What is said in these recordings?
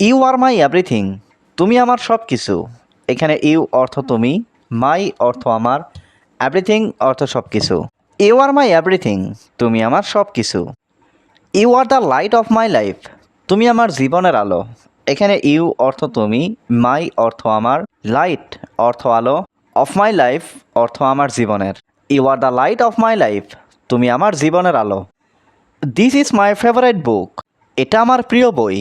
You R my everything তুমি আমার সব কিছু এখানে ইউ অর্থ তুমি মাই অর্থ আমার এভরিথিং অর্থ সব কিছু ইউ আর মাই এভরিথিং তুমি আমার সব কিছু you are the light of my life তুমি আমার জীবনের আলো। এখানে ইউ অর্থ তুমি মাই অর্থ আমার লাইট অর্থ আলো। অফ মাই লাইফ অর্থ আমার জীবনের। You are the light of my life তুমি আমার জীবনের আলো। This is my favourite book এটা আমার প্রিয় বই।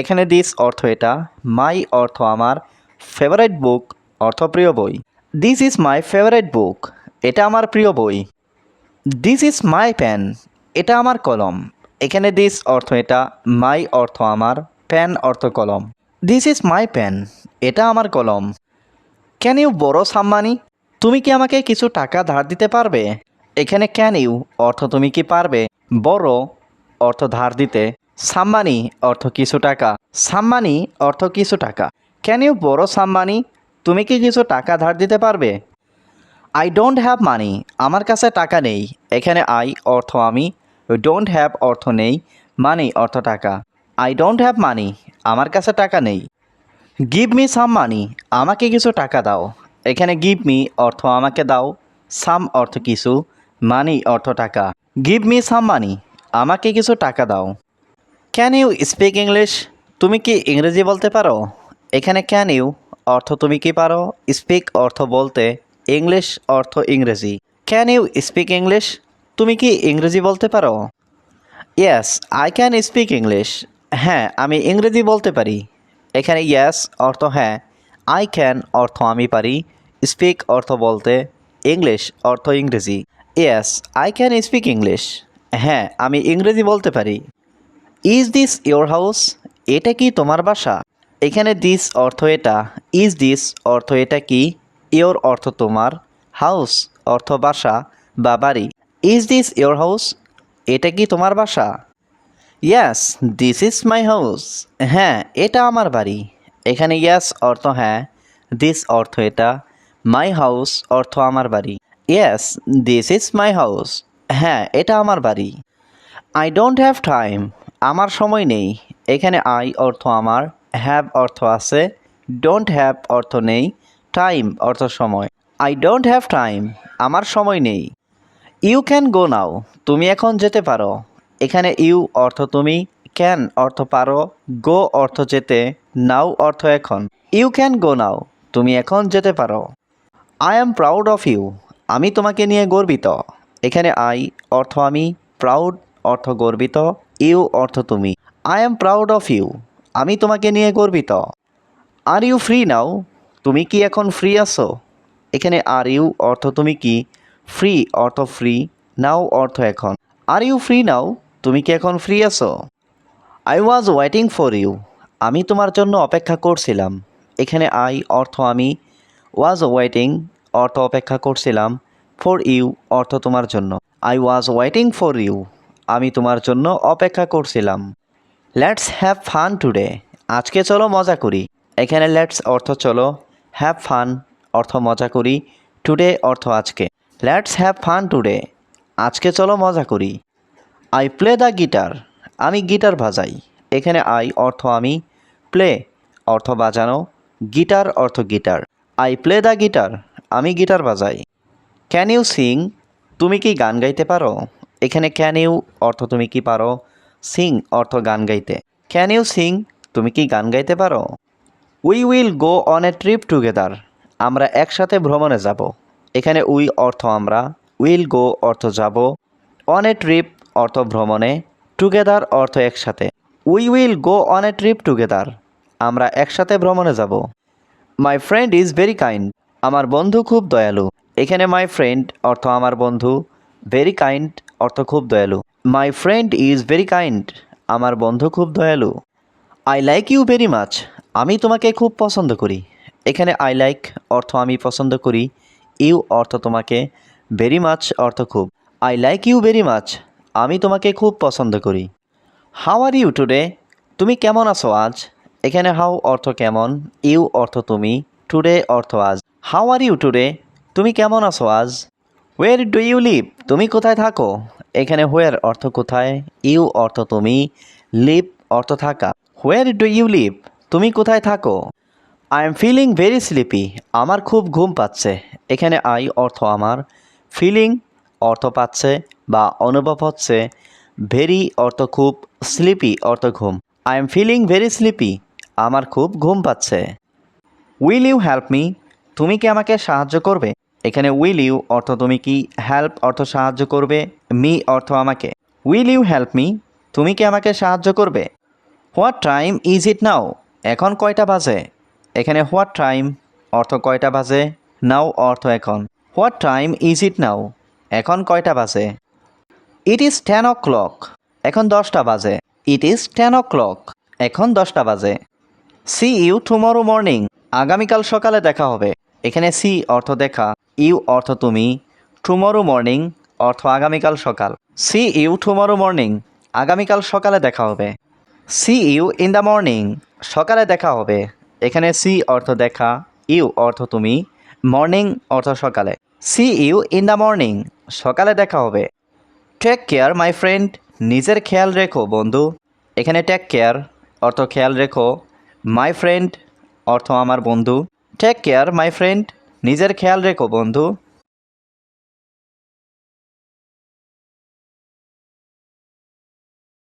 এখানে দিস অর্থ এটা মাই অর্থ আমার ফেভারিট বুক অর্থ প্রিয় বই। This is my favourite book এটা আমার প্রিয় বই। দিস ইজ মাই পেন এটা আমার কলম। এখানে দিস অর্থ এটা মাই অর্থ আমার পেন অর্থ কলম। দিস ইজ মাই পেন এটা আমার কলম। ক্যান ইউ বড় সাম্মানি তুমি কি আমাকে কিছু টাকা ধার দিতে পারবে? এখানে ক্যান ইউ অর্থ তুমি কি পারবে? বড় অর্থ ধার দিতে। সাম্মানি অর্থ কিছু টাকা। সাম্মানি অর্থ কিছু টাকা। ক্যান ইউ বড় সাম্মানি তুমি কি কিছু টাকা ধার দিতে পারবে? আই ডোন্ট হ্যাভ মানি আমার কাছে টাকা নেই। এখানে আই অর্থ আমি। ডোন্ট হ্যাভ অর্থ নেই। মানি অর্থ টাকা। আই ডোন্ট হ্যাভ মানি আমার কাছে টাকা নেই। গিভ মি সাম মানি আমাকে কিছু টাকা দাও। এখানে গিভ মি অর্থ আমাকে দাও। সাম অর্থ কিছু। মানি অর্থ টাকা। গিভ মি সাম মানি আমাকে কিছু টাকা দাও। ক্যান ইউ স্পিক ইংলিশ তুমি কি ইংরেজি বলতে পারো? এখানে ক্যান ইউ অর্থ তুমি কি পারো? স্পিক অর্থ বলতে ইংলিশ অর্থ ইংরেজি। ক্যান ইউ স্পিক ইংলিশ তুমি কি ইংরেজি বলতে পারো? Yes I can speak English হ্যাঁ আমি ইংরেজি বলতে পারি। এখানে ইয়েস অর্থ হ্যাঁ। আই ক্যান অর্থ আমি পারি। স্পিক অর্থ বলতে ইংলিশ অর্থ ইংরেজি। Yes I can speak English হ্যাঁ আমি ইংরেজি বলতে পারি। ইজ দিস ইয়োর হাউস এটা কি তোমার বাসা? এখানে দিস অর্থ এটা। ইজ দিস অর্থ এটা কি? ইয়োর অর্থ তোমার। হাউস অর্থ বাসা বা বাড়ি। ইজ দিস ইয়োর হাউস এটা কি তোমার বাসা? Yes this is my house হ্যাঁ এটা আমার বাড়ি। এখানে ইয়াস অর্থ হ্যাঁ দিস অর্থ এটা। মাই হাউস অর্থ আমার বাড়ি। Yes this is my house হ্যাঁ এটা আমার বাড়ি। আই ডোন্ট হ্যাভ টাইম আমার সময় নেই। এখানে আই অর্থ আমার হ্যাভ অর্থ আছে ডোন্ট হ্যাভ অর্থ নেই টাইম অর্থ সময়। আই ডোন্ট হ্যাভ টাইম আমার সময় নেই। ইউ ক্যান গো নাও তুমি এখন যেতে পারো। এখানে ইউ অর্থ তুমি ক্যান অর্থ পারো গো অর্থ যেতে নাও অর্থ এখন। ইউ ক্যান গো নাও তুমি এখন যেতে পারো। I am proud of you আমি তোমাকে নিয়ে গর্বিত। এখানে আই অর্থ আমি প্রাউড অর্থ গর্বিত। ইউ অর্থ তুমি। I am proud of you আমি তোমাকে নিয়ে গর্বিত। আর ইউ ফ্রি নাও তুমি কি এখন ফ্রি আছো? এখানে আর ইউ অর্থ তুমি কি? ফ্রি অর্থ ফ্রি নাও অর্থ এখন। আর ইউ ফ্রি নাও তুমি কি এখন ফ্রি আছো? I was waiting for you আমি তোমার জন্য অপেক্ষা করছিলাম। এখানে আই অর্থ আমি। ওয়াজ ওয়েটিং অর্থ অপেক্ষা করছিলাম। ফর ইউ অর্থ তোমার জন্য। I was waiting for you আমি তোমার জন্য অপেক্ষা করছিলাম। লেটস হ্যাভ ফান টুডে আজকে চলো মজা করি। এখানে লেটস অর্থ চলো। হ্যাভ ফান অর্থ মজা করি। টুডে অর্থ আজকে। লেটস হ্যাভ ফান টুডে আজকে চলো মজা করি। আই প্লে দ্য গিটার আমি গিটার বাজাই। এখানে আই অর্থ আমি প্লে অর্থ বাজানো। গিটার অর্থ guitar I play the guitar আমি গিটার বাজাই। ক্যান ইউ সিং তুমি কি গান গাইতে পারো? এখানে ক্যান ইউ অর্থ তুমি কি পারো? সিং অর্থ গান গাইতে। ক্যান ইউ সিং তুমি কি গান গাইতে পারো? We will go on a trip together আমরা একসাথে ভ্রমণে যাব। এখানে উই অর্থ আমরা। উইল গো অর্থ যাব। অন এ ট্রিপ অর্থ ভ্রমণে। টুগেদার অর্থ একসাথে। We will go on a trip together আমরা একসাথে ভ্রমণে যাব। My friend is very kind আমার বন্ধু খুব দয়ালু। এখানে মাই ফ্রেন্ড অর্থ আমার বন্ধু। ভেরি কাইন্ড অর্থ খুব দয়ালু। My friend is very kind আমার বন্ধু খুব দয়ালু। I like you very much আমি তোমাকে খুব পছন্দ করি। এখানে আই লাইক অর্থ আমি পছন্দ করি। ইউ অর্থ তোমাকে ভেরি মাচ অর্থ খুব। I like you very much আমি তোমাকে খুব পছন্দ করি। হাউ আর ইউ টুডে তুমি কেমন আছো আজ? এখানে হাউ অর্থ কেমন? ইউ অর্থ তুমি। টুডে অর্থ আজ। হাউ আর ইউ টুডে তুমি কেমন আছো আজ? ওয়ের ডু ইউ লিভ তুমি কোথায় থাকো? এখানে হোয়ার অর্থ কোথায়? ইউ অর্থ তুমি? লিভ অর্থ থাকা। হোয়ার ডু ইউ লিভ তুমি কোথায় থাকো? I am feeling very sleepy আমার খুব ঘুম পাচ্ছে। এখানে আই অর্থ আমার। ফিলিং অর্থ পাচ্ছে বা অনুভব হচ্ছে। ভেরি অর্থ খুব। স্লিপি অর্থ ঘুম। I am feeling very sleepy আমার খুব ঘুম পাচ্ছে। উইল ইউ হেল্প মি তুমি কি আমাকে সাহায্য করবে? এখানে উইল ইউ অর্থ তুমি কি হেল্প অর্থ সাহায্য করবে মি অর্থ আমাকে। উইল ইউ হেল্প মি তুমি কি আমাকে সাহায্য করবে? What time is it now এখন কয়টা বাজে? এখানে হোয়াট টাইম অর্থ কয়টা বাজে? নাও অর্থ এখন। What time is it now এখন কয়টা বাজে? It is ten o'clock এখন দশটা বাজে। It is ten o'clock এখন দশটা বাজে। সি ইউ টুমরো মর্নিং আগামীকাল সকালে দেখা হবে। এখানে সি অর্থ দেখা। ইউ অর্থ তুমি টুমরো মর্নিং অর্থ আগামীকাল সকাল। সি ইউ টুমরো মর্নিং আগামীকাল সকালে দেখা হবে। See you in the morning সকালে দেখা হবে। এখানে সি অর্থ দেখা, ইউ অর্থ তুমি মর্নিং অর্থ সকালে। See you in the morning সকালে দেখা হবে। টেক কেয়ার মাই ফ্রেন্ড নিজের খেয়াল রেখো, বন্ধু। এখানে টেক কেয়ার অর্থ খেয়াল রেখো। মাই ফ্রেন্ড অর্থ আমার বন্ধু। টেক কেয়ার মাই ফ্রেন্ড নিজের খেয়াল রেখো বন্ধু।